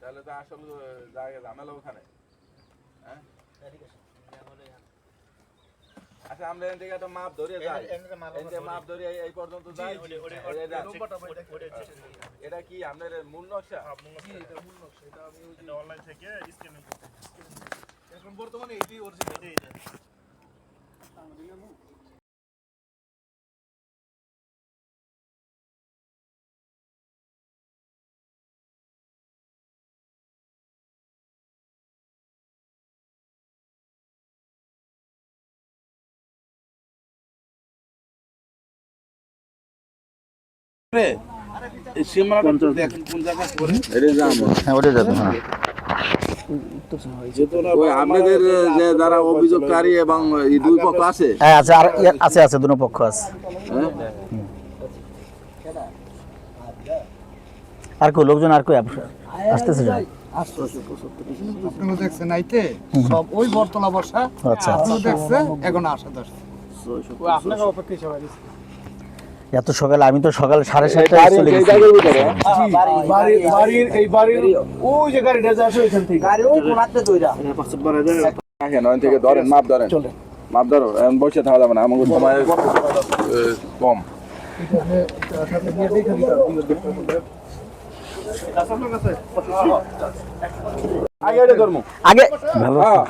তাহলে তো আসলে জায়গা ঝামেলা ওখানে। হ্যাঁ? আচ্ছা আমরা এখান থেকে একটা মাপ ধরে যাই। এই মাপ ধরে এই- পর্যন্ত যাই। এটা কি আপনার মূল নকশা? অনলাইন থেকে স্ক্যানিং করতে এখন বর্তমানে এটি। অরিজিনাল হ্যাঁ ওটা আপনাদের যে যারা অভিযোগকারী এবং দুই পক্ষ আছে? হ্যাঁ আছে আর ইয়ে আছে আছে দুটো পক্ষ আছে। হ্যাঁ? আর কই লোকজন আর কই আসতেছে আপনারা দেখছেন আইতে? সব ওই বর্তলা বর্ষা আচ্ছা। দেখছে এখন আসা দশ এত সকালে আমি তো সকাল সাড়ে সাতটায় চলে গেছি। বাড়ির বাড়ির এই বাড়ির ওই যে গাড়িটা যাচ্ছে ওইখান থেকে। গাড়ি ওই কোনাতে দইরা। আসেন ওখান থেকে ধরেন মাপ ধরেন। মাপ ধরো এখন বসে থাকা যাবে না আমাকে সময় কম আগে এটা ধরমু। আগে ভালো হ্যাঁ।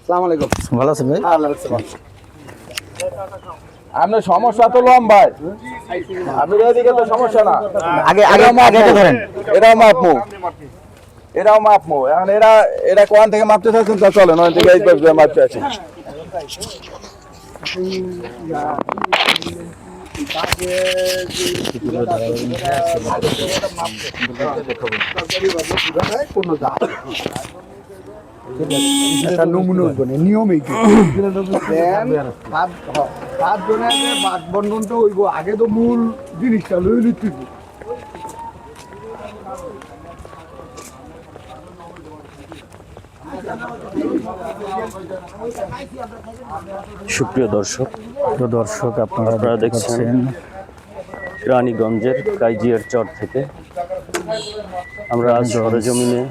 আসসালামু আলাইকুম। ভালো আছেন ভাই? আপনার সমস্যা তো লম্বাই আপনি এদিকে তো সমস্যা না। আগে আগে ধরেন। এটাও মাপমু। এটাও মাপমু। এখন এরা এরা কোয়ান থেকে মাপতে চাচ্ছেন তা চলেন ওখান থেকে এই পাশে মাপতে আছেন একটা নিয়ম এই ভাত বন্ধন তো হইব। আগে তো মূল জিনিসটা লই লিতে সুপ্রিয় দর্শক তো দর্শক আপনারা দেখছেন রানীগঞ্জের কাইজিয়ার চর থেকে। আমরা আজ সরজমিনে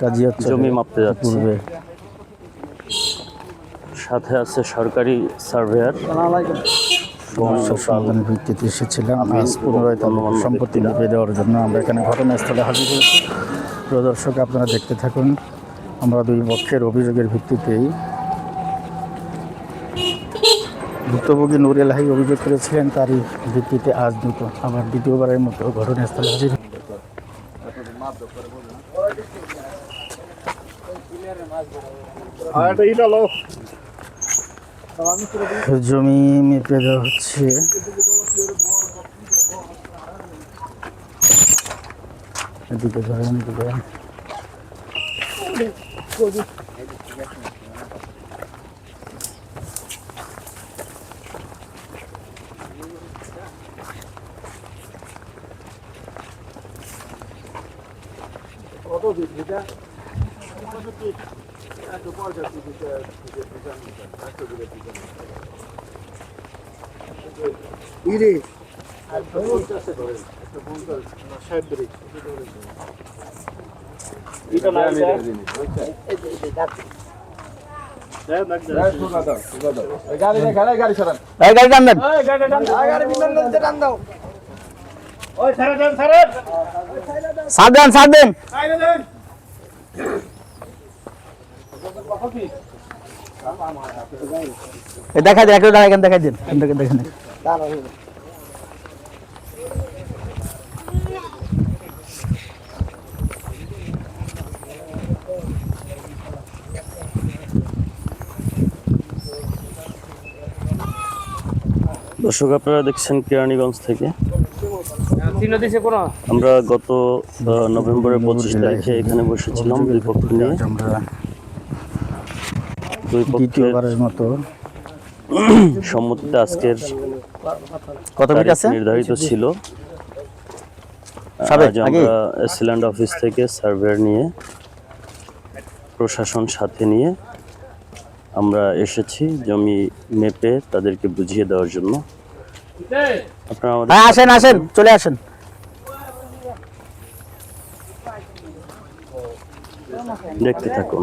কাজিয়া জমি মাপতে যাচ্ছি। সাথে আছে সরকারি সার্ভেয়ার। সমাধানের ভিত্তিতে এসেছিলাম। আজ পুনরায় তাদের সম্পত্তি লিপে দেওয়ার জন্য আমরা এখানে ঘটনাস্থলে হাজির হয়েছি। প্রিয় দর্শক আপনারা দেখতে থাকুন। আমরা দুই পক্ষের অভিযোগের ভিত্তিতেই ভুক্তভোগী নুর এলাহি অভিযোগ করেছিলেন। তারই ভিত্তিতে আজ দুটো আবার দ্বিতীয়বারের মতো ঘটনাস্থলে হাজির এটা জমি মেপে দেওয়া হচ্ছে। এদিকে ধরেন এদিকে। দেন ওই ছাড়া সাত দেন। সাত দেন এই দেখাই দেন একটু দাঁড়ায় দেখাই দিন দেখেন দর্শক আপনারা দেখছেন কেরানীগঞ্জ থেকে। আমরা গত নভেম্বরের পঁচিশ তারিখে এখানে বসেছিলাম দুই পক্ষ নিয়ে। আমরা দুই পক্ষের দ্বিতীয়বারের মতো। সম্মতিতে আজকের কত মিনিট আছে? নির্ধারিত ছিল। আজ আমরা এসিল্যান্ড অফিস থেকে সার্ভেয়ার নিয়ে প্রশাসন সাথে নিয়ে আমরা এসেছি জমি মেপে তাদেরকে বুঝিয়ে দেওয়ার জন্য। আপনারা আমাদের হ্যাঁ আসেন আসেন চলে আসেন। দেখতে থাকুন।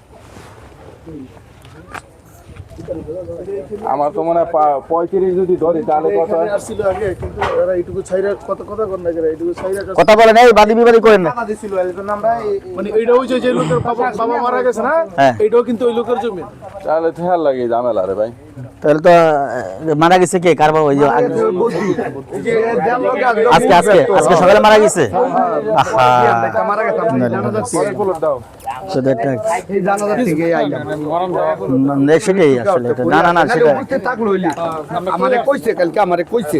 আমার তো মনে হয় পা- পঁয়ত্রিশ যদি ধরি তাহলে কত হয়? আসছিল আগে কিন্তু এরা এইটুকু ছাইরা কত কথা করেন না এইটুকু ছাইরা কথা বলে এই বাদি বিবাদি করেন না দিছিল আমরা মানে এইটা ওই যে যে লোকের বাবা বাবা মারা গেছে না হ্যাঁ। এইটাও কিন্তু ওই লোকের জমি তাহলে তো হেয়ার লাগে ঝামেলা রে ভাই তাহলে তো মারা গেছে কে? কার বাবা? ওই যে আজকে আজকে আজকে সকালে মারা গেছে? আহা। সেটাই না না না, সেটা। আমারে কইছে, কালকে আমারে কইছে।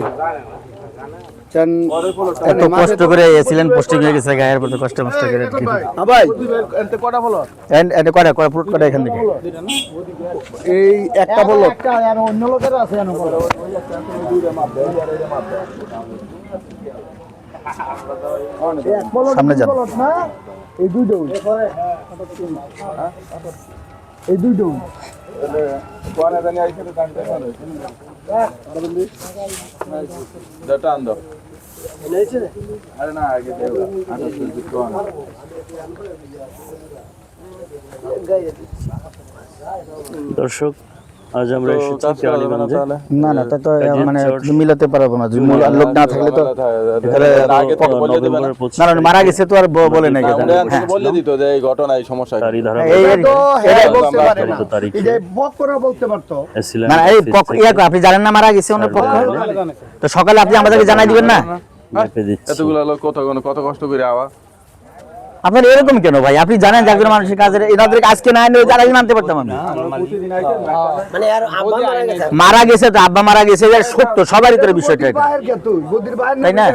এত কষ্ট করে এসিলেন পোস্টিং হয়ে গেছে গায়ের পর কষ্ট মষ্ট করে আর। হ্যাঁ ভাই। এতে কটা হলো এন্ড- এটা কয়টা কয় ফুট কয়টা এখান থেকে? এই একটা বলল। অন্য লোকের আছে সামনে যান। এই দুইটা এই দটা আরে না আগে দর্শক আজ আমরা এসেছি না না তা তো মানে মিলাতে পারব না। যদি লোক না থাকলে তো বলে না। মারা গেছে তো আর বলে নাই আগে হ্যাঁ। বলে দিত যে এই ঘটনা এই সমস্যা এই হ্যাঁ বলতে পারে। না এই যে বক বলতে পারতো। না না, এই ইয়া আপনি জানেন না মারা গেছে ওনার পক্ষ? তো সকালে আপনি আমাদেরকে জানাই দিবেন না? এতগুলো লোক কত কত কষ্ট করে আওয়া? আপনার এরকম কেন ভাই? আপনি জানেন যে একজন মানুষের কাজের আজকে না এনে যারা মানতে পারতাম আমি। মারা গেছে। তো আব্বা মারা গেছে সত্য সবারই করে বিষয়টা তুই। না?